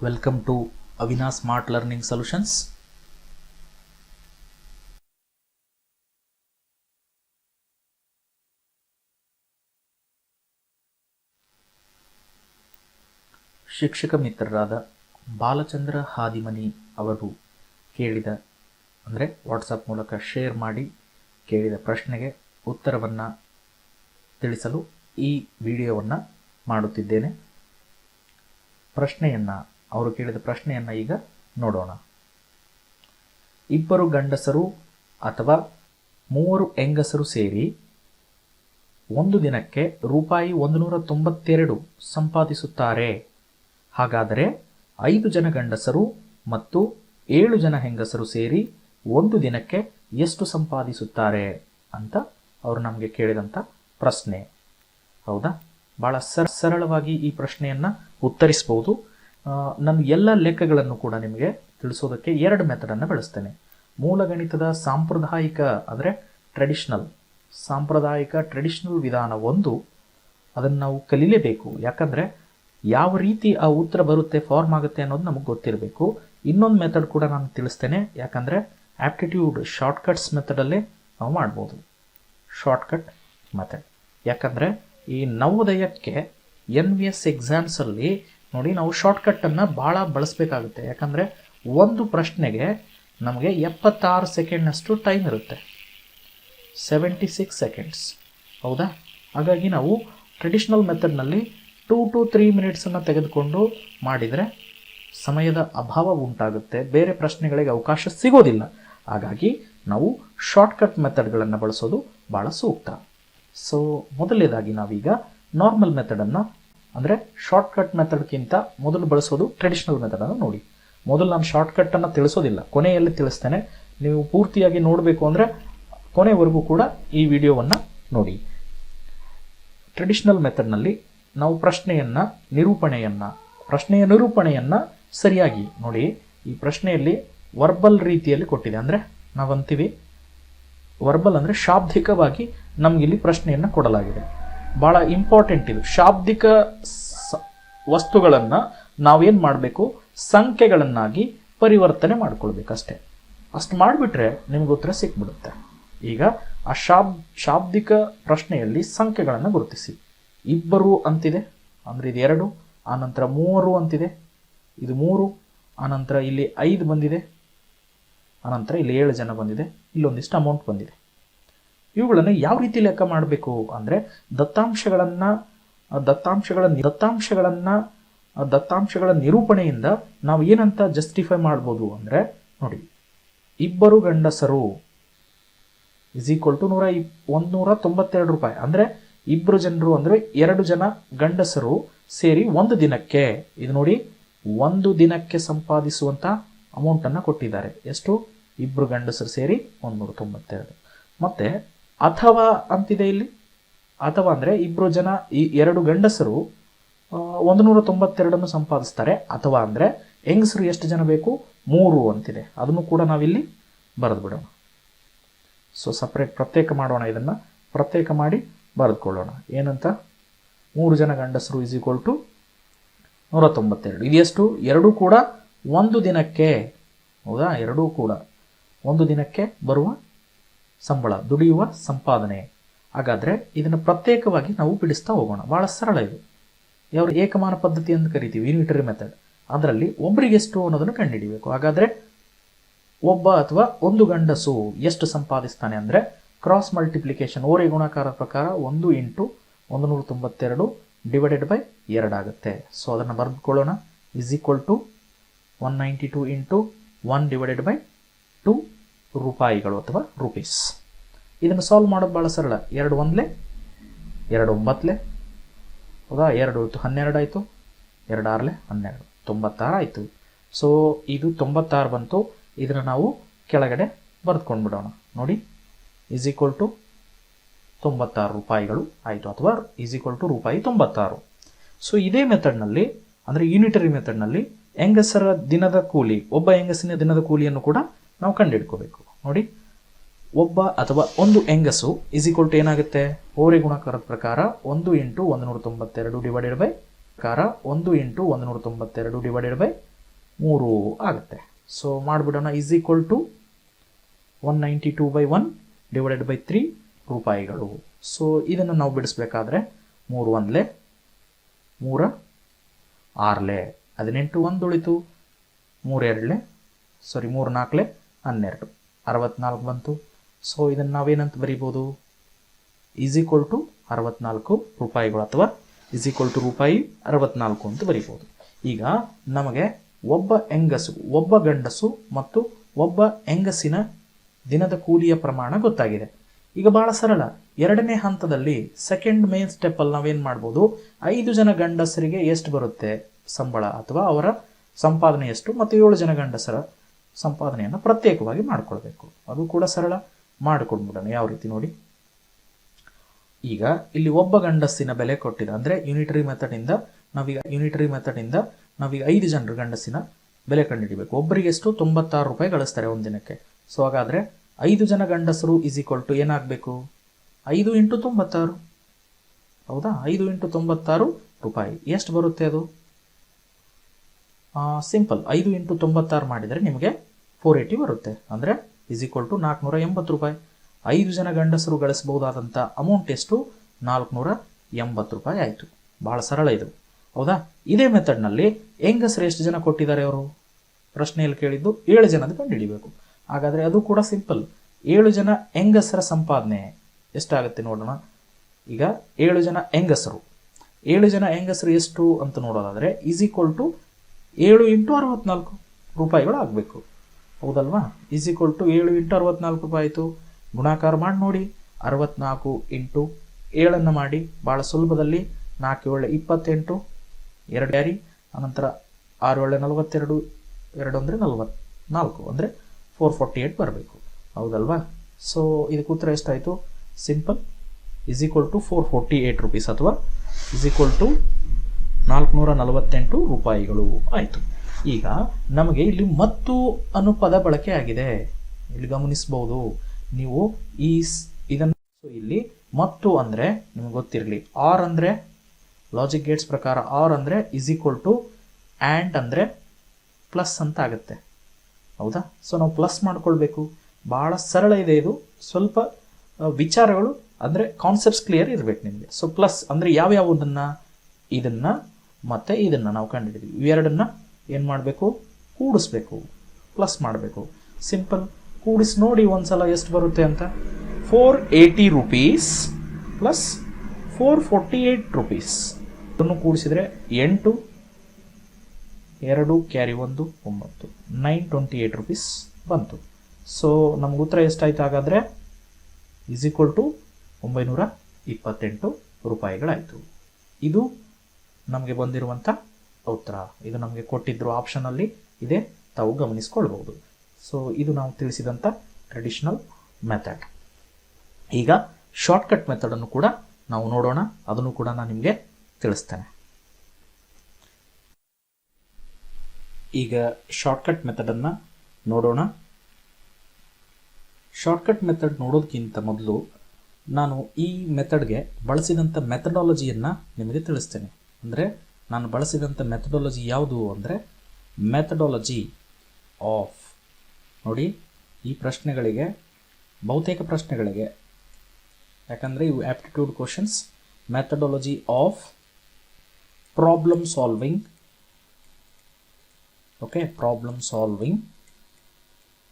Welcome to Avina Smart Learning Solutions. ಶಿಕ್ಷಕ ಮಿತ್ರರಾದ ಬಾಲಚಂದ್ರ ಹಾದಿಮನಿ ಅವರು ಕೇಳಿದ, ಅಂದರೆ ವಾಟ್ಸಪ್ ಮೂಲಕ ಶೇರ್ ಮಾಡಿ ಕೇಳಿದ ಪ್ರಶ್ನೆಗೆ ಉತ್ತರವನ್ನು ತಿಳಿಸಲು ಈ ವಿಡಿಯೋವನ್ನು ಮಾಡುತ್ತಿದ್ದೇನೆ ಪ್ರಶ್ನೆಯನ್ನು ಅವರು ಕೇಳಿದ ಪ್ರಶ್ನೆಯನ್ನು ಈಗ ನೋಡೋಣ. ಇಬ್ಬರು ಗಂಡಸರು ಅಥವಾ ಮೂವರು ಹೆಂಗಸರು ಸೇರಿ ಒಂದು ದಿನಕ್ಕೆ ರೂಪಾಯಿ ಒಂದು ನೂರ ತೊಂಬತ್ತೆರಡು ಸಂಪಾದಿಸುತ್ತಾರೆ. ಹಾಗಾದರೆ ಐದು ಜನ ಗಂಡಸರು ಮತ್ತು ಏಳು ಜನ ಹೆಂಗಸರು ಸೇರಿ ಒಂದು ದಿನಕ್ಕೆ ಎಷ್ಟು ಸಂಪಾದಿಸುತ್ತಾರೆ ಅಂತ ಅವರು ನಮಗೆ ಕೇಳಿದಂಥ ಪ್ರಶ್ನೆ. ಹೌದಾ? ಭಾಳ ಸರ, ಸರಳವಾಗಿ ಈ ಪ್ರಶ್ನೆಯನ್ನು ಉತ್ತರಿಸ್ಬೋದು. ಆ, ನಾನು ಎಲ್ಲ ಲೆಕ್ಕಗಳನ್ನು ಕೂಡ ನಿಮಗೆ ತಿಳಿಸೋದಕ್ಕೆ ಎರಡು ಮೆಥಡನ್ನು ಬಳಸ್ತೇನೆ. ಮೂಲಗಣಿತದ ಸಾಂಪ್ರದಾಯಿಕ ಅಂದರೆ ಟ್ರೆಡಿಷ್ನಲ್ ಸಾಂಪ್ರದಾಯಿಕ ಟ್ರೆಡಿಷ್ನಲ್ ವಿಧಾನ ಒಂದು ಅದನ್ನು ನಾವು ಕಲೀಲೇಬೇಕು. ಯಾಕಂದರೆ ಯಾವ ರೀತಿ ಆ ಉತ್ತರ ಬರುತ್ತೆ ಫಾರ್ಮ್ ಆಗುತ್ತೆ ಅನ್ನೋದು ನಮಗೆ ಗೊತ್ತಿರಬೇಕು. ಇನ್ನೊಂದು ಮೆಥಡ್ ಕೂಡ ನಾನು ತಿಳಿಸ್ತೇನೆ. ಯಾಕಂದರೆ ಆಪ್ಟಿಟ್ಯೂಡ್ ಶಾರ್ಟ್ಕಟ್ಸ್ ಮೆಥಡಲ್ಲೇ ನಾವು ಮಾಡ್ಬೋದು. ಶಾರ್ಟ್ಕಟ್ ಮೆಥಡ್ ಯಾಕಂದರೆ ಈ ನವೋದಯಕ್ಕೆ ಎನ್ ವಿ ಎಸ್ ಎಕ್ಸಾಮ್ಸಲ್ಲಿ ನೋಡಿ, ನಾವು ಶಾರ್ಟ್ಕಟ್ಟನ್ನು ಭಾಳ ಬಳಸಬೇಕಾಗುತ್ತೆ. ಯಾಕಂದರೆ ಒಂದು ಪ್ರಶ್ನೆಗೆ ನಮಗೆ ಎಪ್ಪತ್ತಾರು ಸೆಕೆಂಡ್ನಷ್ಟು ಟೈಮ್ ಇರುತ್ತೆ. ಸೆವೆಂಟಿ ಸಿಕ್ಸ್ ಸೆಕೆಂಡ್ಸ್ ಹೌದಾ? ಹಾಗಾಗಿ ನಾವು ಟ್ರೆಡಿಷ್ನಲ್ ಮೆಥಡ್ನಲ್ಲಿ ಟೂ ಟು ತ್ರೀ ಮಿನಿಟ್ಸನ್ನು ತೆಗೆದುಕೊಂಡು ಮಾಡಿದರೆ ಸಮಯದ ಅಭಾವ ಉಂಟಾಗುತ್ತೆ. ಬೇರೆ ಪ್ರಶ್ನೆಗಳಿಗೆ ಅವಕಾಶ ಸಿಗೋದಿಲ್ಲ. ಹಾಗಾಗಿ ನಾವು ಶಾರ್ಟ್ಕಟ್ ಮೆಥಡ್ಗಳನ್ನು ಬಳಸೋದು ಭಾಳ ಸೂಕ್ತ. ಸೊ ಮೊದಲನೇದಾಗಿ ನಾವೀಗ ನಾರ್ಮಲ್ ಮೆಥಡನ್ನು ಅಂದರೆ ಶಾರ್ಟ್ಕಟ್ ಮೆಥಡ್ಗಿಂತ ಮೊದಲು ಬಳಸೋದು ಟ್ರೆಡಿಷ್ನಲ್ ಮೆಥಡನ್ನು ನೋಡಿ. ಮೊದಲು ನಾನು ಶಾರ್ಟ್ಕಟ್ಟನ್ನು ತಿಳಿಸೋದಿಲ್ಲ. ಕೊನೆಯಲ್ಲಿ ತಿಳಿಸ್ತೇನೆ. ನೀವು ಪೂರ್ತಿಯಾಗಿ ನೋಡಬೇಕು ಅಂದರೆ ಕೊನೆವರೆಗೂ ಕೂಡ ಈ ವಿಡಿಯೋವನ್ನು ನೋಡಿ. ಟ್ರೆಡಿಷ್ನಲ್ ಮೆಥಡ್ನಲ್ಲಿ ನಾವು ಪ್ರಶ್ನೆಯನ್ನು, ನಿರೂಪಣೆಯನ್ನು, ಪ್ರಶ್ನೆಯ ನಿರೂಪಣೆಯನ್ನು ಸರಿಯಾಗಿ ನೋಡಿ. ಈ ಪ್ರಶ್ನೆಯಲ್ಲಿ ವರ್ಬಲ್ ರೀತಿಯಲ್ಲಿ ಕೊಟ್ಟಿದೆ. ಅಂದರೆ ನಾವಂತೀವಿ. ವರ್ಬಲ್ ಅಂದರೆ ಶಾಬ್ದಿಕವಾಗಿ ನಮಗಿಲ್ಲಿ ಪ್ರಶ್ನೆಯನ್ನು ಕೊಡಲಾಗಿದೆ. ಭಾಳ ಇಂಪಾರ್ಟೆಂಟ್ ಇದು. ಶಾಬ್ದಿಕ ವಸ್ತುಗಳನ್ನು ನಾವೇನು ಮಾಡಬೇಕು? ಸಂಖ್ಯೆಗಳನ್ನಾಗಿ ಪರಿವರ್ತನೆ ಮಾಡ್ಕೊಳ್ಬೇಕಷ್ಟೇ. ಅಷ್ಟು ಮಾಡಿಬಿಟ್ರೆ ನಿಮ್ಗೆ ಉತ್ತರ ಸಿಕ್ಬಿಡುತ್ತೆ. ಈಗ ಆ ಶಾಬ್, ಶಾಬ್ದಿಕ ಪ್ರಶ್ನೆಯಲ್ಲಿ ಸಂಖ್ಯೆಗಳನ್ನು ಗುರುತಿಸಿ. ಇಬ್ಬರು ಅಂತಿದೆ, ಅಂದರೆ ಇದು ಎರಡು, ಆನಂತರ ಮೂವರು ಅಂತಿದೆ, ಇದು ಮೂರು, ಆನಂತರ ಇಲ್ಲಿ ಐದು ಬಂದಿದೆ, ಆನಂತರ ಇಲ್ಲಿ ಏಳು ಜನ ಬಂದಿದೆ, ಇಲ್ಲೊಂದಿಷ್ಟು ಅಮೌಂಟ್ ಬಂದಿದೆ. ಇವುಗಳನ್ನು ಯಾವ ರೀತಿ ಲೆಕ್ಕ ಮಾಡಬೇಕು ಅಂದರೆ ದತ್ತಾಂಶಗಳನ್ನು, ದತ್ತಾಂಶಗಳ ದತ್ತಾಂಶಗಳನ್ನು, ದತ್ತಾಂಶಗಳ ನಿರೂಪಣೆಯಿಂದ ನಾವು ಏನಂತ ಜಸ್ಟಿಫೈ ಮಾಡ್ಬೋದು ಅಂದರೆ ನೋಡಿ, ಇಬ್ಬರು ಗಂಡಸರು ಇಸ್ ಈಕ್ವಲ್ ಟು ನೂರ ಇಪ್, ಒಂದುನೂರ ತೊಂಬತ್ತೆರಡು ರೂಪಾಯಿ. ಅಂದರೆ ಇಬ್ಬರು ಜನರು ಅಂದರೆ ಎರಡು ಜನ ಗಂಡಸರು ಸೇರಿ ಒಂದು ದಿನಕ್ಕೆ, ಇದು ನೋಡಿ, ಒಂದು ದಿನಕ್ಕೆ ಸಂಪಾದಿಸುವಂಥ ಅಮೌಂಟನ್ನು ಕೊಟ್ಟಿದ್ದಾರೆ. ಎಷ್ಟು? ಇಬ್ಬರು ಗಂಡಸರು ಸೇರಿ ಒಂದುನೂರ ತೊಂಬತ್ತೆರಡು. ಮತ್ತು ಅಥವಾ ಅಂತಿದೆ ಇಲ್ಲಿ? ಅಥವಾ ಅಂದರೆ ಇಬ್ಬರು ಜನ, ಈ ಎರಡು ಗಂಡಸರು ಒಂದು ನೂರ ತೊಂಬತ್ತೆರಡನ್ನು ಸಂಪಾದಿಸ್ತಾರೆ. ಅಥವಾ ಅಂದರೆ ಹೆಂಗಸರು ಎಷ್ಟು ಜನ ಬೇಕು? ಮೂರು ಅಂತಿದೆ. ಅದನ್ನು ಕೂಡ ನಾವಿಲ್ಲಿ ಬರೆದು ಬಿಡೋಣ ಸೊ ಸಪ್ರೇಟ್ ಪ್ರತ್ಯೇಕ ಮಾಡೋಣ ಇದನ್ನು. ಪ್ರತ್ಯೇಕ ಮಾಡಿ ಬರೆದುಕೊಳ್ಳೋಣ. ಏನಂತ? ಮೂರು ಜನ ಗಂಡಸರು ಇಸ್ ಈಕ್ವಲ್ ಟು ನೂರ ತೊಂಬತ್ತೆರಡು ಇದು ಎಷ್ಟು? ಎರಡೂ ಕೂಡ ಒಂದು ದಿನಕ್ಕೆ. ಹೌದಾ? ಎರಡೂ ಕೂಡ ಒಂದು ದಿನಕ್ಕೆ ಬರುವ ಸಂಬಳ, ದುಡಿಯುವ ಸಂಪಾದನೆ. ಹಾಗಾದರೆ ಇದನ್ನು ಪ್ರತ್ಯೇಕವಾಗಿ ನಾವು ಬಿಡಿಸ್ತಾ ಹೋಗೋಣ. ಭಾಳ ಸರಳ ಇದು. ಯಾವ ಏಕಮಾನ ಪದ್ಧತಿ ಅಂತ ಕರಿತೀವಿ ಯೂನಿಟರಿ ಮೆಥಡ್ ಅದರಲ್ಲಿ ಒಬ್ಬರಿಗೆ ಎಷ್ಟು ಅನ್ನೋದನ್ನು ಕಂಡುಹಿಡಿಬೇಕು. ಹಾಗಾದರೆ ಒಬ್ಬ ಅಥವಾ ಒಂದು ಗಂಡಸು ಎಷ್ಟು ಸಂಪಾದಿಸ್ತಾನೆ ಅಂದರೆ ಕ್ರಾಸ್ ಮಲ್ಟಿಪ್ಲಿಕೇಶನ್ ಓರೆ ಗುಣಾಕಾರದ ಪ್ರಕಾರ ಒಂದು ಇಂಟು ಒಂದು ನೂರ ತೊಂಬತ್ತೆರಡು ಡಿವೈಡೆಡ್ ಬೈ ಎರಡಾಗುತ್ತೆ ಸೊ ಅದನ್ನು ಬರೆದುಕೊಳ್ಳೋಣ. Is equal to one ninety two into one divided by two ರೂಪಾಯಿಗಳು ಅಥವಾ ರುಪೀಸ್ ಇದನ್ನು ಸಾಲ್ವ್ ಮಾಡೋದು ಭಾಳ ಸರಳ. ಎರಡು ಒಂದಲೇ, ಎರಡು ಒಂಬತ್ತಲೆ ಹೌದಾ ಎರಡು ಆಯಿತು ಹನ್ನೆರಡು ಆಯಿತು, ಎರಡು ಆರಲೆ, ಹನ್ನೆರಡು. ತೊಂಬತ್ತಾರು ಆಯಿತು. ಸೊ ಇದು ತೊಂಬತ್ತಾರು ಬಂತು. ಇದನ್ನು ನಾವು ಕೆಳಗಡೆ ಬರೆದುಕೊಂಡು ಬಿಡೋಣ ನೋಡಿ ಈಸ್ ಈಕ್ವಲ್ ಟು ತೊಂಬತ್ತಾರು ರೂಪಾಯಿಗಳು ಆಯಿತು ಅಥವಾ ಈಸ್ ಈಕ್ವಲ್ ಟು ರೂಪಾಯಿ ತೊಂಬತ್ತಾರು. ಸೊ ಇದೇ ಮೆಥಡ್ನಲ್ಲಿ ಅಂದರೆ ಯೂನಿಟರಿ ಮೆಥಡ್ನಲ್ಲಿ ಹೆಂಗಸರ ದಿನದ ಕೂಲಿ, ಒಬ್ಬ ಹೆಂಗಸಿನ ದಿನದ ಕೂಲಿಯನ್ನು ಕೂಡ ನಾವು ಕಂಡುಹಿಡ್ಕೋಬೇಕು ನೋಡಿ, ಒಬ್ಬ ಅಥವಾ ಒಂದು ಹೆಂಗಸು ಇಸ್ ಈಕ್ವಲ್ ಟು ಏನಾಗುತ್ತೆ? ಓರೆ ಗುಣಾಕಾರದ ಪ್ರಕಾರ ಒಂದು ಇಂಟು ಒಂದು ನೂರ ತೊಂಬತ್ತೆರಡು ಡಿವೈಡೆಡ್ ಬೈ ಪ್ರಕಾರ ಒಂದು ಇಂಟು ಒಂದು ನೂರ ತೊಂಬತ್ತೆರಡು ಡಿವೈಡೆಡ್ ಬೈ ಮೂರು ಆಗುತ್ತೆ. ಸೊ ಮಾಡಿಬಿಡೋಣ is equal to one ninety two by one divided by three ರೂಪಾಯಿಗಳು. ಸೊ ಇದನ್ನು ನಾವು ಬಿಡಿಸ್ಬೇಕಾದ್ರೆ ಮೂರು ಒಂದ್ಲೆ, ಮೂರ ಆರ್ಲೆ. ಹದಿನೆಂಟು ಒಂದು ಉಳಿತು ಮೂರೆರಡ್ಲೆ ಸಾರಿ ಮೂರು ನಾಲ್ಕಲೆ ಹನ್ನೆರಡು. ಅರವತ್ನಾಲ್ಕು ಬಂತು. ಸೊ ಇದನ್ನು ನಾವೇನಂತ ಬರಿಬೋದು? ಈಸ್ ಈಕ್ವಲ್ ಟು ಅರವತ್ನಾಲ್ಕು ರೂಪಾಯಿಗಳು ಅಥವಾ ಈಸ್ ಈಕ್ವಲ್ ಟು ರೂಪಾಯಿ ಅರವತ್ನಾಲ್ಕು ಅಂತ ಬರಿಬೋದು. ಈಗ ನಮಗೆ ಒಬ್ಬ ಹೆಂಗಸು, ಒಬ್ಬ ಗಂಡಸು ಮತ್ತು ಒಬ್ಬ ಹೆಂಗಸಿನ ದಿನದ ಕೂಲಿಯ ಪ್ರಮಾಣ ಗೊತ್ತಾಗಿದೆ. ಈಗ ಬಹಳ ಸರಳ. ಎರಡನೇ ಹಂತದಲ್ಲಿ ಸೆಕೆಂಡ್ ಮೇನ್ ಸ್ಟೆಪ್ಪಲ್ಲಿ ನಾವೇನು ಮಾಡ್ಬೋದು? ಐದು ಜನ ಗಂಡಸರಿಗೆ ಎಷ್ಟು ಬರುತ್ತೆ? ಸಂಬಳ ಅಥವಾ ಅವರ ಸಂಪಾದನೆ ಎಷ್ಟು ಮತ್ತು ಏಳು ಜನ ಗಂಡಸರ ಸಂಪಾದನೆಯನ್ನು ಪ್ರತ್ಯೇಕವಾಗಿ ಮಾಡಿಕೊಳ್ಬೇಕು. ಅದು ಕೂಡ ಸರಳ. ಮಾಡಿಕೊಡ್ಬಿಡೋಣ. ಯಾವ ರೀತಿ ನೋಡಿ. ಈಗ ಇಲ್ಲಿ ಒಬ್ಬ ಗಂಡಸಿನ ಬೆಲೆ ಕೊಟ್ಟಿದೆ. ಅಂದರೆ ಯೂನಿಟರಿ ಮೆಥಡಿಂದ ನಾವೀಗ ಯೂನಿಟರಿ ಮೆಥಡಿಂದ ನಾವೀಗ ಐದು ಜನರು ಗಂಡಸಿನ ಬೆಲೆ ಕಂಡುಹಿಡಿಬೇಕು. ಒಬ್ಬರಿಗೆ ಎಷ್ಟು? ತೊಂಬತ್ತಾರು ರೂಪಾಯಿ ಗಳಿಸ್ತಾರೆ ಒಂದಿನಕ್ಕೆ ದಿನಕ್ಕೆ. ಸೊ ಹಾಗಾದರೆ ಐದು ಜನ ಗಂಡಸರು ಈಸ್ ಈಕ್ವಲ್ ಟು ಏನಾಗಬೇಕು? ಐದು ಇಂಟು ತೊಂಬತ್ತಾರು. ಹೌದಾ? ಐದು ಇಂಟು ತೊಂಬತ್ತಾರು ರೂಪಾಯಿ. ಎಷ್ಟು ಬರುತ್ತೆ ಅದು? ಸಿಂಪಲ್ ಐದು ಇಂಟು ತೊಂಬತ್ತಾರು ಮಾಡಿದರೆ ನಿಮಗೆ ಫೋರ್ ಏಯ್ಟಿ ಬರುತ್ತೆ. ಅಂದರೆ ಇಸ್ ಈಕ್ವಲ್ ಟು ನಾಲ್ಕುನೂರ ಎಂಬತ್ತು ರೂಪಾಯಿ. ಐದು ಜನ ಗಂಡಸರು ಗಳಿಸಬಹುದಾದಂಥ ಅಮೌಂಟ್ ಎಷ್ಟು? ನಾಲ್ಕುನೂರ ಎಂಬತ್ತು ರೂಪಾಯಿ ಆಯಿತು. ಭಾಳ ಸರಳ ಇದು. ಹೌದಾ? ಇದೇ ಮೆಥಡ್ನಲ್ಲಿ ಹೆಂಗಸರು ಎಷ್ಟು ಜನ ಕೊಟ್ಟಿದ್ದಾರೆ ಅವರು? ಪ್ರಶ್ನೆಯಲ್ಲಿ ಕೇಳಿದ್ದು ಏಳು ಜನದ ಕಂಡುಹಿಡಿಬೇಕು ಹಾಗಾದರೆ ಅದು ಕೂಡ ಸಿಂಪಲ್ ಏಳು ಜನ ಹೆಂಗಸರ ಸಂಪಾದನೆ ಎಷ್ಟಾಗುತ್ತೆ ನೋಡೋಣ. ಈಗ ಏಳು ಜನ ಹೆಂಗಸರು. ಏಳು ಜನ ಹೆಂಗಸರು ಎಷ್ಟು ಅಂತ ನೋಡೋದಾದರೆ ಈಸ್ ಈಕ್ವಲ್ ಟು ಏಳು ಇಂಟು ಅರವತ್ನಾಲ್ಕು ರೂಪಾಯಿಗಳು ಆಗಬೇಕು ಹೌದಲ್ವಾ? ಈಸ್ ಈಕ್ವಲ್ ಟು ಏಳು ಇಂಟು ಅರವತ್ನಾಲ್ಕು ರೂಪಾಯಿ ಆಯಿತು. ಗುಣಾಕಾರ ಮಾಡಿ ನೋಡಿ. ಅರವತ್ನಾಲ್ಕು ಇಂಟು ಏಳನ್ನು ಮಾಡಿ. ಭಾಳ ಸುಲಭದಲ್ಲಿ ನಾಲ್ಕು ಏಳು ಇಪ್ಪತ್ತೆಂಟು, ಎರಡು ಯಾರಿ ಅನಂತರ ಆರು ಏಳು ನಲವತ್ತೆರಡು, ಎರಡು ಅಂದರೆ ನಲವತ್ನಾಲ್ಕು ಅಂದರೆ ಫೋರ್ ಫಾರ್ಟಿ ಏಯ್ಟ್ ಬರಬೇಕು. ಹೌದಲ್ವಾ? ಸೊ ಇದಕ್ಕೆ ಉತ್ತರ ಎಷ್ಟಾಯಿತು? Simple is equal to four forty eight rupees ಅಥವಾ ಇಸ್ ಈಕ್ವಲ್ ಟು ನಾಲ್ಕುನೂರ ನಲವತ್ತೆಂಟು ರೂಪಾಯಿಗಳು ಆಯಿತು. ಈಗ ನಮಗೆ ಇಲ್ಲಿ ಮತ್ತು ಅನ್ನೋ ಪದ ಬಳಕೆ ಆಗಿದೆ. ಇಲ್ಲಿ ಗಮನಿಸಬಹುದು ನೀವು ಈ ಇದನ್ನು ಇಲ್ಲಿ ಮತ್ತು ಅಂದರೆ ನಿಮ್ಗೆ ಗೊತ್ತಿರಲಿ. ಆರ್ ಅಂದರೆ ಲಾಜಿಕ್ ಗೇಟ್ಸ್ ಪ್ರಕಾರ ಆರ್ ಅಂದರೆ ಇಸ್ ಈಕ್ವಲ್ ಟು ಆ್ಯಂಡ್ ಅಂದರೆ ಪ್ಲಸ್ ಅಂತ ಆಗುತ್ತೆ. ಹೌದಾ? ಸೊ ನಾವು ಪ್ಲಸ್ ಮಾಡ್ಕೊಳ್ಬೇಕು. ಭಾಳ ಸರಳ ಇದೆ ಇದು. ಸ್ವಲ್ಪ ವಿಚಾರಗಳು ಅಂದರೆ ಕಾನ್ಸೆಪ್ಟ್ಸ್ ಕ್ಲಿಯರ್ ಇರಬೇಕು ನಿಮಗೆ. ಸೊ ಪ್ಲಸ್ ಅಂದರೆ ಯಾವ್ಯಾವುದನ್ನು ಇದನ್ನು ಮತ್ತೆ ಇದನ್ನು ನಾವು ಕಂಡುಹಿಡಿದ್ವಿ ಇವೆರಡನ್ನ ಏನು ಮಾಡಬೇಕು? ಕೂಡಿಸ್ಬೇಕು. ಪ್ಲಸ್ ಮಾಡಬೇಕು. ಸಿಂಪಲ್ ಕೂಡಿಸಿ ನೋಡಿ ಒಂದ್ಸಲ ಎಷ್ಟು ಬರುತ್ತೆ ಅಂತ. Four eighty rupees plus four forty eight rupees ಇದನ್ನು ಕೂಡಿಸಿದರೆ ಎಂಟು, ಎರಡು ಕ್ಯಾರಿ ಒಂದು, ಒಂಬತ್ತು. ನೈನ್ ಟ್ವೆಂಟಿ ಏಯ್ಟ್ ರುಪೀಸ್ ಬಂತು. ಸೊ ನಮ್ಗೆ ಉತ್ತರ ಎಷ್ಟಾಯ್ತು ಹಾಗಾದರೆ? ಈಸ್ ಈಕ್ವಲ್ ಟು ಒಂಬೈನೂರ ಇಪ್ಪತ್ತೆಂಟು ರೂಪಾಯಿಗಳಾಯಿತು. ಇದು ನಮಗೆ ಬಂದಿರುವಂಥ ಉತ್ತರ ಇದು ನಮಗೆ ಕೊಟ್ಟಿದ್ರು ಆಪ್ಷನಲ್ಲಿ ಇದೆ, ತಾವು ಗಮನಿಸ್ಕೊಳ್ಬೋದು ಸೊ ಇದು ನಾವು ತಿಳಿಸಿದಂಥ ಟ್ರೆಡಿಷನಲ್ ಮೆಥಡ್ ಈಗ ಶಾರ್ಟ್ಕಟ್ ಮೆಥಡನ್ನು ಕೂಡ ನಾವು ನೋಡೋಣ. ಅದನ್ನು ಕೂಡ ನಾನು ನಿಮಗೆ ತಿಳಿಸ್ತೇನೆ. ಈಗ ಶಾರ್ಟ್ಕಟ್ ಮೆಥಡನ್ನು ನೋಡೋಣ. ಶಾರ್ಟ್ಕಟ್ ಮೆಥಡ್ ನೋಡೋದಕ್ಕಿಂತ ಮೊದಲು ನಾನು ಈ ಮೆಥಡ್ಗೆ ಬಳಸಿದಂಥ ಮೆಥಡಾಲಜಿಯನ್ನು ನಿಮಗೆ ತಿಳಿಸ್ತೇನೆ. ಅಂದರೆ ನಾನು ಬಳಸಿದಂಥ ಮೆಥಡಾಲಜಿ ಯಾವುದು ಅಂದರೆ ಮೆಥಡಾಲಜಿ ಆಫ್ ನೋಡಿ, ಈ ಪ್ರಶ್ನೆಗಳಿಗೆ, ಬಹುತೇಕ ಪ್ರಶ್ನೆಗಳಿಗೆ, ಯಾಕಂದರೆ ಇವು aptitude questions methodology of problem solving okay problem solving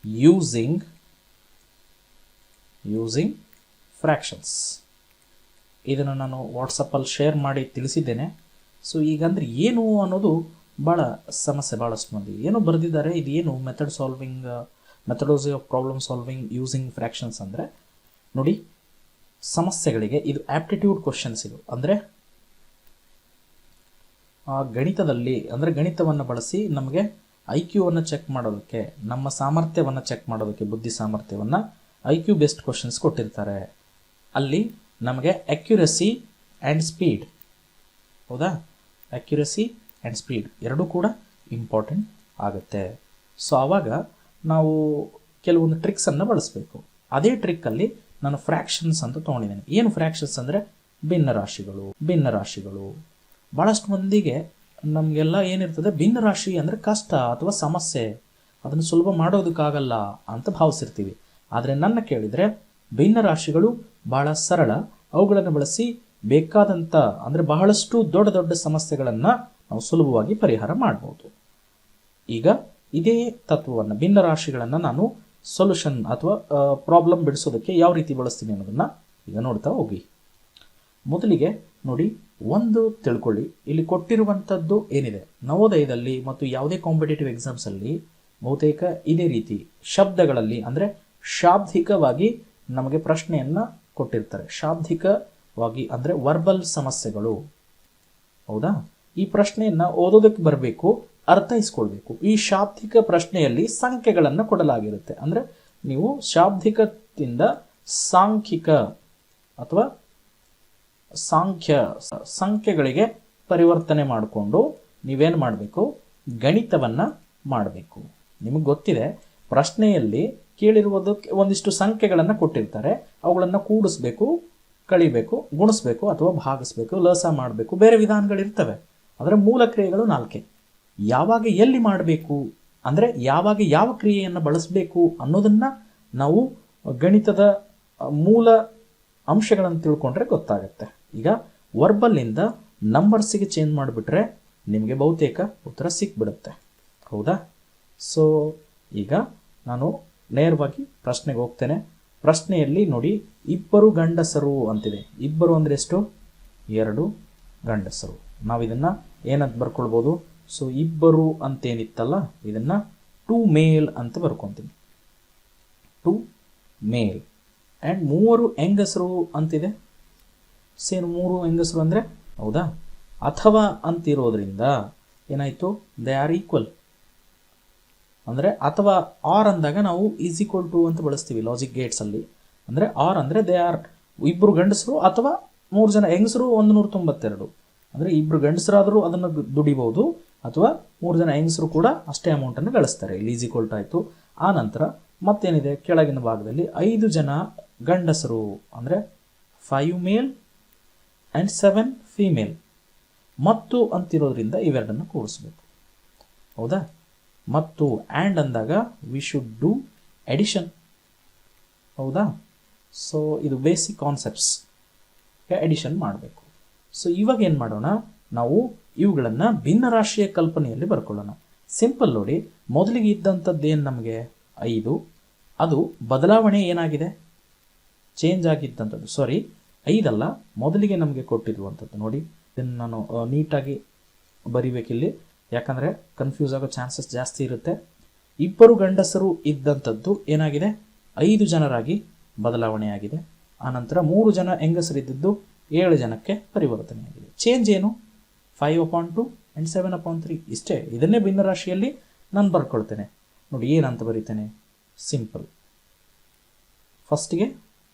using using fractions ಇದನ್ನು ನಾನು ವಾಟ್ಸಪ್ಪಲ್ಲಿ ಶೇರ್ ಮಾಡಿ ತಿಳಿಸಿದ್ದೇನೆ. ಸೊ ಈಗ ಅಂದರೆ ಏನು ಅನ್ನೋದು ಭಾಳ ಸಮಸ್ಯೆ ಭಾಳಷ್ಟು ಮಂದಿ. ಏನೋ ಬರೆದಿದ್ದಾರೆ ಇದು ಏನು method solving methodology of problem solving using fractions ಅಂದರೆ? ನೋಡಿ, ಸಮಸ್ಯೆಗಳಿಗೆ ಇದು ಆ್ಯಪ್ಟಿಟ್ಯೂಡ್ ಕ್ವಶನ್ಸ್ ಇದು. ಅಂದರೆ, ಆ ಗಣಿತದಲ್ಲಿ, ಅಂದರೆ ಗಣಿತವನ್ನು ಬಳಸಿ ನಮಗೆ ಐ ಕ್ಯೂವನ್ನು ಚೆಕ್ ಮಾಡೋದಕ್ಕೆ, ನಮ್ಮ ಸಾಮರ್ಥ್ಯವನ್ನು ಚೆಕ್ ಮಾಡೋದಕ್ಕೆ, ಬುದ್ಧಿ ಸಾಮರ್ಥ್ಯವನ್ನು ಐ ಕ್ಯೂ ಬೆಸ್ಟ್ ಕ್ವಶನ್ಸ್ ಕೊಟ್ಟಿರ್ತಾರೆ. ಅಲ್ಲಿ ನಮಗೆ ಅಕ್ಯುರಸಿ ಆ್ಯಂಡ್ ಸ್ಪೀಡ್ ಹೌದಾ? ಅಕ್ಯುರಸಿ ಆ್ಯಂಡ್ ಸ್ಪೀಡ್ ಎರಡೂ ಕೂಡ ಇಂಪಾರ್ಟೆಂಟ್ ಆಗುತ್ತೆ. ಸೊ ಆವಾಗ ನಾವು ಕೆಲವೊಂದು ಟ್ರಿಕ್ಸನ್ನು ಬಳಸಬೇಕು. ಅದೇ ಟ್ರಿಕ್ಕಲ್ಲಿ ನಾನು ಫ್ರ್ಯಾಕ್ಷನ್ಸ್ ಅಂತ ತೊಗೊಂಡಿದ್ದೇನೆ. ಏನು ಫ್ರ್ಯಾಕ್ಷನ್ಸ್ ಅಂದರೆ? ಭಿನ್ನ ರಾಶಿಗಳು ಭಿನ್ನ ರಾಶಿಗಳು. ಭಾಳಷ್ಟು ಮಂದಿಗೆ ನಮಗೆಲ್ಲ ಏನಿರ್ತದೆ? ಭಿನ್ನ ರಾಶಿ ಅಂದರೆ ಕಷ್ಟ ಅಥವಾ ಸಮಸ್ಯೆ. ಅದನ್ನು ಸುಲಭ ಮಾಡೋದಕ್ಕಾಗಲ್ಲ ಅಂತ ಭಾವಿಸಿರ್ತೀವಿ. ಆದರೆ ನನ್ನ ಕೇಳಿದರೆ, ಭಿನ್ನ ರಾಶಿಗಳು ಭಾಳ ಸರಳ. ಅವುಗಳನ್ನು ಬಳಸಿ ಬೇಕಾದಂಥ ಅಂದರೆ ಬಹಳಷ್ಟು ದೊಡ್ಡ ದೊಡ್ಡ ಸಮಸ್ಯೆಗಳನ್ನು ನಾವು ಸುಲಭವಾಗಿ ಪರಿಹಾರ ಮಾಡ್ಬೋದು. ಈಗ ಇದೇ ತತ್ವವನ್ನು, ಭಿನ್ನ ರಾಶಿಗಳನ್ನು ನಾನು ಸೊಲ್ಯೂಷನ್ ಅಥವಾ ಪ್ರಾಬ್ಲಮ್ ಬಿಡಿಸೋದಕ್ಕೆ ಯಾವ ರೀತಿ ಬಳಸ್ತೀನಿ ಅನ್ನೋದನ್ನು ಈಗ ನೋಡ್ತಾ ಹೋಗಿ. ಮೊದಲಿಗೆ ನೋಡಿ, ಒಂದು ತಿಳ್ಕೊಳ್ಳಿ. ಇಲ್ಲಿ ಕೊಟ್ಟಿರುವಂಥದ್ದು ಏನಿದೆ? ನವೋದಯದಲ್ಲಿ ಮತ್ತು ಯಾವುದೇ ಕಾಂಪಿಟೇಟಿವ್ ಎಕ್ಸಾಮ್ಸಲ್ಲಿ ಬಹುತೇಕ ಇದೇ ರೀತಿ ಶಬ್ದಗಳಲ್ಲಿ, ಅಂದರೆ ಶಾಬ್ದಿಕವಾಗಿ ನಮಗೆ ಪ್ರಶ್ನೆಯನ್ನು ಕೊಟ್ಟಿರ್ತಾರೆ. ಶಾಬ್ದಿಕವಾಗಿ ಅಂದರೆ ವರ್ಬಲ್ ಸಮಸ್ಯೆಗಳು. ಹೌದಾ? ಈ ಪ್ರಶ್ನೆಯನ್ನು ಓದೋದಕ್ಕೆ ಬರಬೇಕು, ಅರ್ಥೈಸ್ಕೊಳ್ಬೇಕು. ಈ ಶಾಬ್ದಿಕ ಪ್ರಶ್ನೆಯಲ್ಲಿ ಸಂಖ್ಯೆಗಳನ್ನು ಕೊಡಲಾಗಿರುತ್ತೆ. ಅಂದರೆ ನೀವು ಶಾಬ್ದಿಕದಿಂದ ಸಾಂಖ್ಯಿಕ ಅಥವಾ ಸಾಂಖ್ಯ, ಸಂಖ್ಯೆಗಳಿಗೆ ಪರಿವರ್ತನೆ ಮಾಡಿಕೊಂಡು ನೀವೇನು ಮಾಡಬೇಕು? ಗಣಿತವನ್ನು ಮಾಡಬೇಕು. ನಿಮಗೆ ಗೊತ್ತಿದೆ, ಪ್ರಶ್ನೆಯಲ್ಲಿ ಕೇಳಿರುವುದಕ್ಕೆ ಒಂದಿಷ್ಟು ಸಂಖ್ಯೆಗಳನ್ನು ಕೊಟ್ಟಿರ್ತಾರೆ. ಅವುಗಳನ್ನು ಕೂಡಿಸ್ಬೇಕು ಕಳಿಬೇಕು, ಗುಣಿಸ್ಬೇಕು ಅಥವಾ ಭಾಗಿಸ್ಬೇಕು, ಲಸ ಮಾಡಬೇಕು, ಬೇರೆ ವಿಧಾನಗಳಿರ್ತವೆ. ಅದರ ಮೂಲ ಕ್ರಿಯೆಗಳು ನಾಲ್ಕೆ. ಯಾವಾಗ ಎಲ್ಲಿ ಮಾಡಬೇಕು? ಅಂದರೆ ಯಾವಾಗ ಯಾವ ಕ್ರಿಯೆಯನ್ನು ಬಳಸಬೇಕು ಅನ್ನೋದನ್ನು ನಾವು ಗಣಿತದ ಮೂಲ ಅಂಶಗಳನ್ನು ತಿಳ್ಕೊಂಡ್ರೆ ಗೊತ್ತಾಗುತ್ತೆ. ಈಗ ವರ್ಬಲ್ಲಿಂದ ನಂಬರ್ಸಿಗೆ ಚೇಂಜ್ ಮಾಡಿಬಿಟ್ರೆ ನಿಮಗೆ ಬಹುತೇಕ ಉತ್ತರ ಸಿಕ್ಬಿಡುತ್ತೆ. ಹೌದಾ? ಸೊ ಈಗ ನಾನು ನೇರವಾಗಿ ಪ್ರಶ್ನೆಗೆ ಹೋಗ್ತೇನೆ. ಪ್ರಶ್ನೆಯಲ್ಲಿ ನೋಡಿ, ಇಬ್ಬರು ಗಂಡಸರು ಅಂತಿದೆ. ಇಬ್ಬರು ಅಂದರೆ ಎಷ್ಟು? ಎರಡು ಗಂಡಸರು. ನಾವು ಇದನ್ನು ಏನಂತ ಬರ್ಕೊಳ್ಬೋದು? ಸೊ ಇಬ್ಬರು ಅಂತೇನಿತ್ತಲ್ಲ, ಇದನ್ನು ಟು ಮೇಲ್ ಅಂತ ಬರ್ಕೊತೀನಿ. To mail. ಆ್ಯಂಡ್ ಮೂವರು ಹೆಂಗಸರು ಅಂತಿದೆ? ಸೇಮ್ ಮೂರು ಹೆಂಗಸರು ಅಂದರೆ, ಹೌದಾ? ಅಥವಾ ಅಂತಿರೋದ್ರಿಂದ ಏನಾಯಿತು? ದೇ ಆರ್ ಈಕ್ವಲ್ ಅಂದರೆ ಅಥವಾ ಆರ್ ಅಂದಾಗ ನಾವು ಈಸ್ ಈಕ್ವಲ್ ಟು ಅಂತ ಬಳಸ್ತೀವಿ ಲಾಜಿಕ್ ಗೇಟ್ಸಲ್ಲಿ ಅಂದರೆ ಆರ್ ಅಂದರೆ ದೇ ಆರ್ ಇಬ್ಬರು ಗಂಡಸರು ಅಥವಾ ಮೂರು ಜನ ಹೆಂಗಸರು ಒಂದು ನೂರ ತೊಂಬತ್ತೆರಡು. ಅಂದರೆ ಇಬ್ಬರು ಗಂಡಸರಾದರೂ ಅದನ್ನು ದುಡಿಬೋದು ಅಥವಾ ಮೂರು ಜನ ಹೆಂಗಸರು ಕೂಡ ಅಷ್ಟೇ ಅಮೌಂಟನ್ನು ಗಳಿಸ್ತಾರೆ. ಇಲ್ಲಿ ಈಸ್ ಈಕ್ವಲ್ ಟು ಆಯಿತು. ಆ ನಂತರ ಮತ್ತೇನಿದೆ? ಕೆಳಗಿನ ಭಾಗದಲ್ಲಿ ಐದು ಜನ ಗಂಡಸರು. ಅಂದರೆ five male and seven female ಮತ್ತು ಅಂತಿರೋದ್ರಿಂದ ಇವೆರಡನ್ನು ಕೂಡಿಸ್ಬೇಕು. ಹೌದಾ? ಮತ್ತು ಆ್ಯಂಡ್ ಅಂದಾಗ ವಿ ಶುಡ್ ಡೂ ಎಡಿಷನ್ ಹೌದಾ? ಸೊ ಇದು ಬೇಸಿಕ್ ಕಾನ್ಸೆಪ್ಟ್ಸ್ ಎಡಿಷನ್ ಮಾಡಬೇಕು. ಸೊ ಇವಾಗ ಏನು ಮಾಡೋಣ? ನಾವು ಇವುಗಳನ್ನು ಭಿನ್ನರಾಶಿಯ ಕಲ್ಪನೆಯಲ್ಲಿ ಬರ್ಕೊಳ್ಳೋಣ. ಸಿಂಪಲ್ ನೋಡಿ, ಮೊದಲಿಗೆ ಇದ್ದಂಥದ್ದು ಏನು ನಮಗೆ? ಐದು. ಅದು ಬದಲಾವಣೆ ಏನಾಗಿದೆ? ಚೇಂಜ್ ಆಗಿದ್ದಂಥದ್ದು. ಸಾರಿ ಐದಲ್ಲ, ಮೊದಲಿಗೆ ನಮಗೆ ಕೊಟ್ಟಿರುವಂಥದ್ದು. ನೋಡಿ, ಇದನ್ನು ನಾನು ನೀಟಾಗಿ ಬರಿಬೇಕಿಲ್ಲಿ. ಯಾಕಂದರೆ ಕನ್ಫ್ಯೂಸ್ ಆಗೋ ಚಾನ್ಸಸ್ ಜಾಸ್ತಿ ಇರುತ್ತೆ. ಇಬ್ಬರು ಗಂಡಸರು ಇದ್ದಂಥದ್ದು ಏನಾಗಿದೆ? ಐದು ಜನರಾಗಿ ಬದಲಾವಣೆಯಾಗಿದೆ. ಆನಂತರ ಮೂರು ಜನ ಹೆಂಗಸರಿದ್ದದ್ದು ಏಳು ಜನಕ್ಕೆ ಪರಿವರ್ತನೆಯಾಗಿದೆ. ಚೇಂಜ್ ಏನು? Five upon two and seven upon three ಇಷ್ಟೇ. ಇದನ್ನೇ ಭಿನ್ನರಾಶಿಯಲ್ಲಿ ನಾನು ಬರ್ಕೊಳ್ತೇನೆ. ನೋಡಿ, ಏನಂತ ಬರೀತೇನೆ? ಸಿಂಪಲ್ ಫಸ್ಟಿಗೆ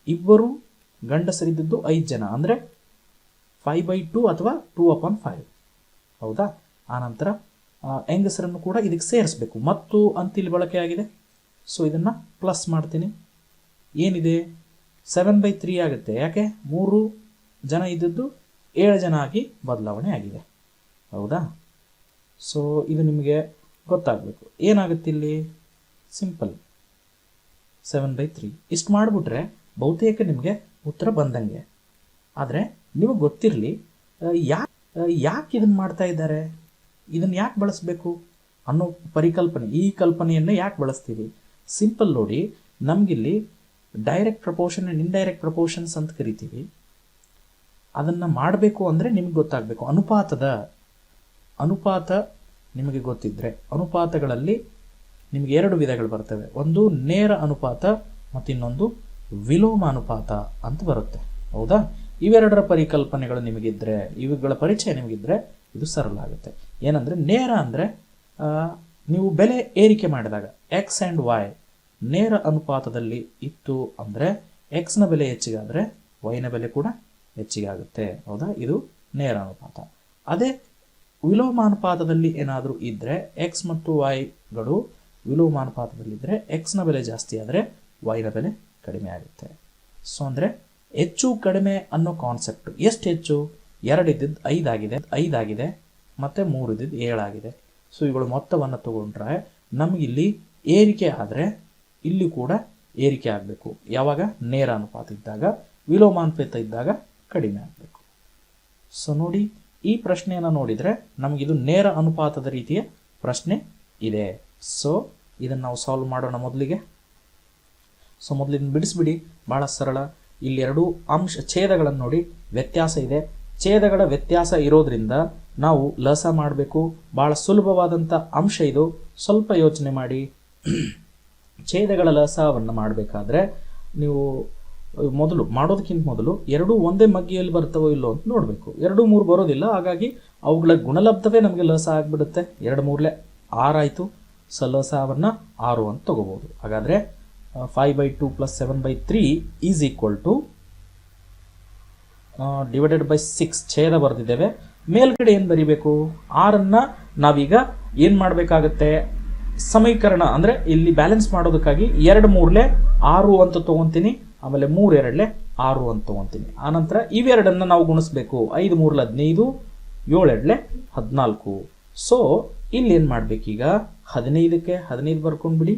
ಇಬ್ಬರು ಗಂಡಸರಿದ್ದದ್ದು ಐದು ಜನ. ಅಂದರೆ ಫೈವ್ ಬೈ ಟು ಅಥವಾ ಟೂ ಅಪಾನ್ ಫೈವ್ ಹೌದಾ? ಆನಂತರ ಹೆಂಗಸರನ್ನು ಕೂಡ ಇದಕ್ಕೆ ಸೇರಿಸ್ಬೇಕು. ಮತ್ತು ಅಂತ ಇಲ್ಲಿ ಬಳಕೆ ಆಗಿದೆ. ಸೊ ಇದನ್ನು ಪ್ಲಸ್ ಮಾಡ್ತೀನಿ. ಏನಿದೆ? ಸೆವೆನ್ ಬೈ ತ್ರೀ ಆಗುತ್ತೆ. ಯಾಕೆ? ಮೂರು ಜನ ಇದ್ದದ್ದು ಏಳು ಜನ ಆಗಿ ಬದಲಾವಣೆ ಆಗಿದೆ. ಹೌದಾ? ಸೊ ಇದು ನಿಮಗೆ ಗೊತ್ತಾಗಬೇಕು. ಏನಾಗುತ್ತೆ ಇಲ್ಲಿ? ಸಿಂಪಲ್ ಸೆವೆನ್ ಬೈ ತ್ರೀ ಇಷ್ಟು ಮಾಡಿಬಿಟ್ರೆ ಬಹುತೇಕ ನಿಮಗೆ ಉತ್ತರ ಬಂದಂಗೆ. ಆದರೆ, ನಿಮಗೆ ಗೊತ್ತಿರಲಿ ಯಾಕೆ ಯಾಕೆ ಇದನ್ನು ಮಾಡ್ತಾ ಇದ್ದಾರೆ? ಇದನ್ನು ಯಾಕೆ ಬಳಸಬೇಕು ಅನ್ನೋ ಪರಿಕಲ್ಪನೆ, ಈ ಕಲ್ಪನೆಯನ್ನು ಯಾಕೆ ಬಳಸ್ತೀವಿ ಸಿಂಪಲ್ ನೋಡಿ, ನಮಗಿಲ್ಲಿ direct proportion and indirect proportions ಅಂತ ಕರಿತೀವಿ. ಅದನ್ನು ಮಾಡಬೇಕು ಅಂದರೆ ನಿಮ್ಗೆ ಗೊತ್ತಾಗಬೇಕು. ಅನುಪಾತದ, ಅನುಪಾತ ನಿಮಗೆ ಗೊತ್ತಿದ್ದರೆ ಅನುಪಾತಗಳಲ್ಲಿ ನಿಮಗೆ ಎರಡು ವಿಧಗಳು ಬರ್ತವೆ. ಒಂದು ನೇರ ಅನುಪಾತ ಮತ್ತು ಇನ್ನೊಂದು ವಿಲೋಮ ಅನುಪಾತ ಅಂತ ಬರುತ್ತೆ. ಹೌದಾ? ಇವೆರಡರ ಪರಿಕಲ್ಪನೆಗಳು ನಿಮಗಿದ್ರೆ, ಇವುಗಳ ಪರಿಚಯ ನಿಮಗಿದ್ರೆ ಇದು ಸರಳ ಆಗುತ್ತೆ. ಏನಂದರೆ ನೇರ ಅಂದರೆ ನೀವು ಬೆಲೆ ಏರಿಕೆ ಮಾಡಿದಾಗ ಎಕ್ಸ್ ಆ್ಯಂಡ್ ವೈ ನೇರ ಅನುಪಾತದಲ್ಲಿ ಇತ್ತು ಅಂದರೆ ಎಕ್ಸ್ನ ಬೆಲೆ ಹೆಚ್ಚಿಗಾದರೆ ವೈನ ಬೆಲೆ ಕೂಡ ಹೆಚ್ಚಿಗೆ ಆಗುತ್ತೆ. ಹೌದಾ? ಇದು ನೇರ ಅನುಪಾತ. ಅದೇ ವಿಲೋಮಾನುಪಾತದಲ್ಲಿ ಏನಾದರೂ ಇದ್ದರೆ ಎಕ್ಸ್ ಮತ್ತು ವೈಗಳು ವಿಲೋಮಾನುಪಾತದಲ್ಲಿದ್ದರೆ ಎಕ್ಸ್ನ ಬೆಲೆ ಜಾಸ್ತಿ ಆದರೆ ವೈನ ಬೆಲೆ ಕಡಿಮೆ ಆಗುತ್ತೆ. ಸೊ ಅಂದರೆ ಹೆಚ್ಚು ಕಡಿಮೆ ಅನ್ನೋ ಕಾನ್ಸೆಪ್ಟ್ ಎಷ್ಟು ಹೆಚ್ಚು? ಎರಡು ಇದ್ದಿದ್ದು ಐದಾಗಿದೆ ಐದಾಗಿದೆ ಮತ್ತು ಮೂರು ಇದ್ದಿದ್ದು ಏಳಾಗಿದೆ ಸೊ ಇವುಗಳು ಮೊತ್ತವನ್ನು ತಗೊಂಡ್ರೆ ನಮಗಿಲ್ಲಿ ಏರಿಕೆ ಆದರೆ ಇಲ್ಲಿ ಕೂಡ ಏರಿಕೆ ಆಗಬೇಕು. ಯಾವಾಗ? ನೇರ ಅನುಪಾತ ಇದ್ದಾಗ ವಿಲೋಮಾನುಪಾತ ಇದ್ದಾಗ ಕಡಿಮೆ ಆಗಬೇಕು. ಸೊ ನೋಡಿ, ಈ ಪ್ರಶ್ನೆಯನ್ನು ನೋಡಿದರೆ ನಮಗಿದು ನೇರ ಅನುಪಾತದ ರೀತಿಯ ಪ್ರಶ್ನೆ ಇದೆ. ಸೊ ಇದನ್ನು ನಾವು ಸಾಲ್ವ್ ಮಾಡೋಣ ಮೊದಲಿಗೆ. ಸೊ ಮೊದಲಿನ ಬಿಡಿಸ್ಬಿಡಿ. ಭಾಳ ಸರಳ. ಇಲ್ಲಿ ಎರಡೂ ಅಂಶ, ಛೇದಗಳನ್ನು ನೋಡಿ. ವ್ಯತ್ಯಾಸ ಇದೆ. ಛೇದಗಳ ವ್ಯತ್ಯಾಸ ಇರೋದ್ರಿಂದ ನಾವು ಲಸ ಮಾಡಬೇಕು. ಭಾಳ ಸುಲಭವಾದಂಥ ಅಂಶ ಇದು. ಸ್ವಲ್ಪ ಯೋಚನೆ ಮಾಡಿ. ಛೇದಗಳ ಲಸವನ್ನು ಮಾಡಬೇಕಾದ್ರೆ ನೀವು ಮೊದಲು, ಮಾಡೋದಕ್ಕಿಂತ ಮೊದಲು ಎರಡೂ ಒಂದೇ ಮಗ್ಗಿಯಲ್ಲಿ ಬರ್ತವೋ ಇಲ್ಲೋ ಅಂತ ನೋಡಬೇಕು. ಎರಡು ಮೂರು ಬರೋದಿಲ್ಲ, ಹಾಗಾಗಿ ಅವುಗಳ ಗುಣಲಬ್ಧವೇ ನಮಗೆ ಲಸ ಆಗಿಬಿಡುತ್ತೆ. ಎರಡು ಮೂರಲೆ ಆರಾಯಿತು. ಸೊ ಲಸವನ್ನು ಆರು ಅಂತ ತಗೋಬೋದು. ಹಾಗಾದರೆ five by two plus seven by three is equal to divided by six ಛೇದ ಬರೆದಿದ್ದೇವೆ. ಮೇಲ್ಗಡೆ ಏನು ಬರಿಬೇಕು. ಆರನ್ನು ನಾವೀಗ ಏನು ಮಾಡಬೇಕಾಗತ್ತೆ? ಸಮೀಕರಣ ಅಂದರೆ ಇಲ್ಲಿ ಬ್ಯಾಲೆನ್ಸ್ ಮಾಡೋದಕ್ಕಾಗಿ ಎರಡು ಮೂರಲೆ ಆರು ಅಂತ ತೊಗೊತೀನಿ, ಆಮೇಲೆ ಮೂರು ಎರಡಲೆ ಆರು ಅಂತ ತೊಗೊತೀನಿ. ಆನಂತರ ಇವೆರಡನ್ನು ನಾವು ಗುಣಿಸ್ಬೇಕು. ಐದು ಮೂರಲೆ ಹದಿನೈದು ಏಳೆರಡಲೆ ಹದಿನಾಲ್ಕು. ಸೊ ಇಲ್ಲಿ ಏನು ಮಾಡಬೇಕೀಗ? ಹದಿನೈದಕ್ಕೆ ಹದಿನೈದು ಬರ್ಕೊಂಡ್ಬಿಡಿ.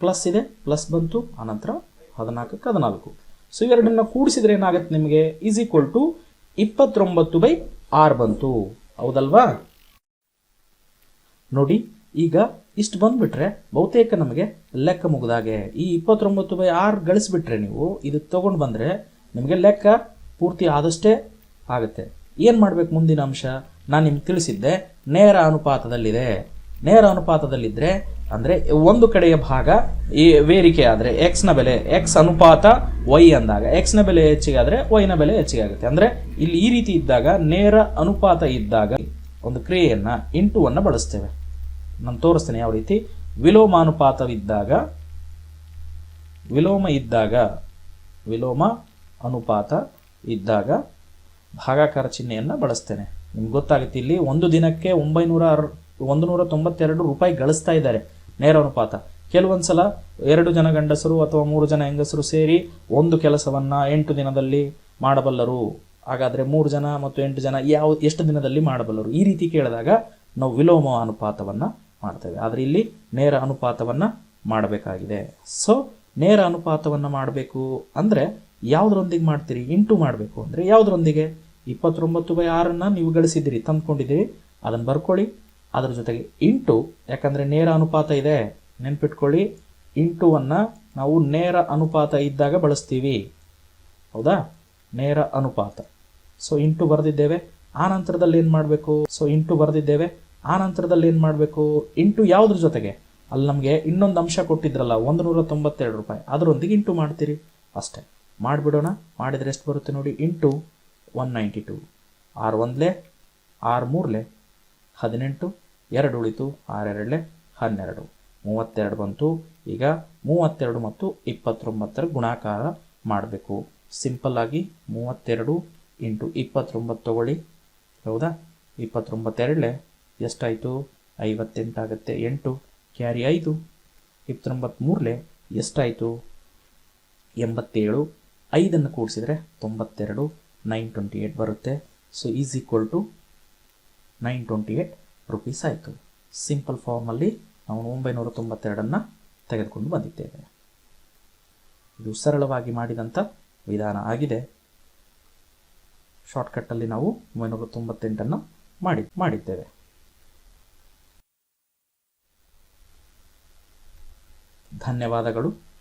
ಪ್ಲಸ್ ಇದೆ ಪ್ಲಸ್ ಬಂತು ಆನಂತರ ಹದಿನಾಲ್ಕಕ್ಕೆ ಹದಿನಾಲ್ಕು. ಸೊ ಇವೆರಡನ್ನ ಕೂಡಿಸಿದ್ರೆ ಏನಾಗುತ್ತೆ ನಿಮಗೆ? ಈಸ್ ಈಕ್ವಲ್ ಟು ಇಪ್ಪತ್ತೊಂಬತ್ತು ಬೈ ಆರ್ ಬಂತು. ಹೌದಲ್ವಾ? ನೋಡಿ, ಈಗ ಇಷ್ಟು ಬಂದ್ಬಿಟ್ರೆ ಬಹುತೇಕ ನಮಗೆ ಲೆಕ್ಕ ಮುಗಿದಾಗೆ ಈ ಇಪ್ಪತ್ತೊಂಬತ್ತು ಬೈ ಆರ್ ಗಳಿಸ್ಬಿಟ್ರೆ ನೀವು ಇದು ತಗೊಂಡು ಬಂದರೆ ನಿಮಗೆ ಲೆಕ್ಕ ಪೂರ್ತಿ ಆದಷ್ಟೇ ಆಗುತ್ತೆ. ಏನು ಮಾಡಬೇಕು ಮುಂದಿನ ಅಂಶ? ನಾನು ನಿಮ್ಗೆ ತಿಳಿಸಿದ್ದೆ, ನೇರ ಅನುಪಾತದಲ್ಲಿದೆ. ನೇರ ಅನುಪಾತದಲ್ಲಿದ್ದರೆ ಅಂದರೆ ಒಂದು ಕಡೆಯ ಭಾಗ ಈ ವೇರಿಕೆ ಆದರೆ ಎಕ್ಸ್ನ ಬೆಲೆ ಎಕ್ಸ್ ಅನುಪಾತ ವೈ ಅಂದಾಗ ಎಕ್ಸ್ನ ಬೆಲೆ ಹೆಚ್ಚಿಗೆ ಆದರೆ ವೈನ ಬೆಲೆ ಹೆಚ್ಚಿಗೆ ಆಗುತ್ತೆ. ಅಂದರೆ ಇಲ್ಲಿ ಈ ರೀತಿ ಇದ್ದಾಗ, ನೇರ ಅನುಪಾತ ಇದ್ದಾಗ ಒಂದು ಕ್ರಿಯೆಯನ್ನು ಇಂಟುವನ್ನು ಬಳಸ್ತೇವೆ. ನಾನು ತೋರಿಸ್ತೇನೆ ಯಾವ ರೀತಿ. ವಿಲೋಮಾನುಪಾತವಿದ್ದಾಗ, ವಿಲೋಮ ಇದ್ದಾಗ, ವಿಲೋಮ ಅನುಪಾತ ಇದ್ದಾಗ ಭಾಗಾಕಾರ ಚಿಹ್ನೆಯನ್ನು ಬಳಸ್ತೇನೆ. ನಿಮ್ಗೆ ಗೊತ್ತಾಗುತ್ತೆ, ಇಲ್ಲಿ ಒಂದು ದಿನಕ್ಕೆ ಒಂಬೈನೂರ ಅರ್ ಒಂದು ನೂರ ತೊಂಬತ್ತೆರಡು ರೂಪಾಯಿ ಗಳಿಸ್ತಾ ಇದ್ದಾರೆ. ನೇರ ಅನುಪಾತ ಕೆಲವೊಂದು ಸಲ ಎರಡು ಜನ ಗಂಡಸರು ಅಥವಾ ಮೂರು ಜನ ಹೆಂಗಸರು ಸೇರಿ ಒಂದು ಕೆಲಸವನ್ನು ಎಂಟು ದಿನದಲ್ಲಿ ಮಾಡಬಲ್ಲರು. ಹಾಗಾದರೆ ಮೂರು ಜನ ಮತ್ತು ಎಂಟು ಜನ ಯಾವ ಎಷ್ಟು ದಿನದಲ್ಲಿ ಮಾಡಬಲ್ಲರು? ಈ ರೀತಿ ಕೇಳಿದಾಗ ನಾವು ವಿಲೋಮ ಅನುಪಾತವನ್ನು ಮಾಡ್ತೇವೆ. ಆದರೆ ಇಲ್ಲಿ ನೇರ ಅನುಪಾತವನ್ನು ಮಾಡಬೇಕಾಗಿದೆ. ಸೊ ನೇರ ಅನುಪಾತವನ್ನು ಮಾಡಬೇಕು ಅಂದರೆ ಯಾವುದರೊಂದಿಗೆ ಮಾಡ್ತೀರಿ? ಇಂಟು ಮಾಡಬೇಕು ಅಂದರೆ ಯಾವುದರೊಂದಿಗೆ? ಇಪ್ಪತ್ತೊಂಬತ್ತು ಬೈ ಆರನ್ನು ನೀವು ಗಳಿಸಿದ್ದೀರಿ, ತಂದ್ಕೊಂಡಿದ್ದೀರಿ. ಅದನ್ನು ಬರ್ಕೊಳ್ಳಿ. ಅದರ ಜೊತೆಗೆ ಇಂಟು, ಯಾಕಂದರೆ ನೇರ ಅನುಪಾತ ಇದೆ, ನೆನ್ಪಿಟ್ಕೊಳ್ಳಿ. ಇಂಟುವನ್ನು ನಾವು ನೇರ ಅನುಪಾತ ಇದ್ದಾಗ ಬಳಸ್ತೀವಿ. ಹೌದಾ? ನೇರ ಅನುಪಾತ. ಸೊ ಇಂಟು ಬರೆದಿದ್ದೇವೆ. ಆ ನಂತರದಲ್ಲಿ ಏನು ಮಾಡಬೇಕು? ಸೊ ಇಂಟು ಬರೆದಿದ್ದೇವೆ. ಆ ನಂತರದಲ್ಲಿ ಏನು ಮಾಡಬೇಕು? ಇಂಟು ಯಾವುದ್ರ ಜೊತೆಗೆ? ಅಲ್ಲಿ ನಮಗೆ ಇನ್ನೊಂದು ಅಂಶ ಕೊಟ್ಟಿದ್ರಲ್ಲ, ಒಂದು ನೂರ ತೊಂಬತ್ತೆರಡು ರೂಪಾಯಿ. ಅದರೊಂದಿಗೆ ಇಂಟು ಮಾಡ್ತೀರಿ? ಅಷ್ಟೇ. ಮಾಡಿಬಿಡೋಣ. ಮಾಡಿದರೆ ಎಷ್ಟು ಬರುತ್ತೆ ನೋಡಿ? Into one ninety two. ಆರು ಒಂದಲೇ? ಆರು ಮೂರಲೆ? ಹದಿನೆಂಟು? ಎರಡು ಉಳಿತು ಆರೆರಡಲೆ ಹನ್ನೆರಡು. ಮೂವತ್ತೆರಡು ಬಂತು, ಈಗ ಮೂವತ್ತೆರಡು ಮತ್ತು ಇಪ್ಪತ್ತೊಂಬತ್ತರ ಗುಣಾಕಾರ ಮಾಡಬೇಕು. ಸಿಂಪಲ್ ಆಗಿ ಮೂವತ್ತೆರಡು ಇಂಟು ಇಪ್ಪತ್ತೊಂಬತ್ತು ತಗೊಳ್ಳಿ. ಹೌದಾ? ಇಪ್ಪತ್ತೊಂಬತ್ತೆರಡಲೆ ಎಷ್ಟಾಯಿತು? ಐವತ್ತೆಂಟಾಗುತ್ತೆ ಎಂಟು. ಕ್ಯಾರಿ ಐದು. ಇಪ್ಪತ್ತೊಂಬತ್ತ್ಮೂರಲೆ ಎಷ್ಟಾಯಿತು? ಎಂಬತ್ತೇಳು. ಐದನ್ನು ಕೂಡಿಸಿದರೆ ತೊಂಬತ್ತೆರಡು. ನೈನ್ ಟ್ವೆಂಟಿ ಏಯ್ಟ್ ಬರುತ್ತೆ. So is equal to nine twenty eight rupees ಆಯಿತು. ಸಿಂಪಲ್ ಫಾರ್ಮಲ್ಲಿ ನಾವು ಒಂಬೈನೂರ ತೊಂಬತ್ತೆರಡನ್ನು ತೆಗೆದುಕೊಂಡು ಬಂದಿದ್ದೇವೆ. ಇದು ಸರಳವಾಗಿ ಮಾಡಿದಂಥ ವಿಧಾನ ಆಗಿದೆ. ಶಾರ್ಟ್ಕಟ್ಟಲ್ಲಿ ನಾವು ಒಂಬೈನೂರ ತೊಂಬತ್ತೆಂಟನ್ನು ಮಾಡಿ, ಮಾಡಿದ್ದೇವೆ. ಧನ್ಯವಾದಗಳು.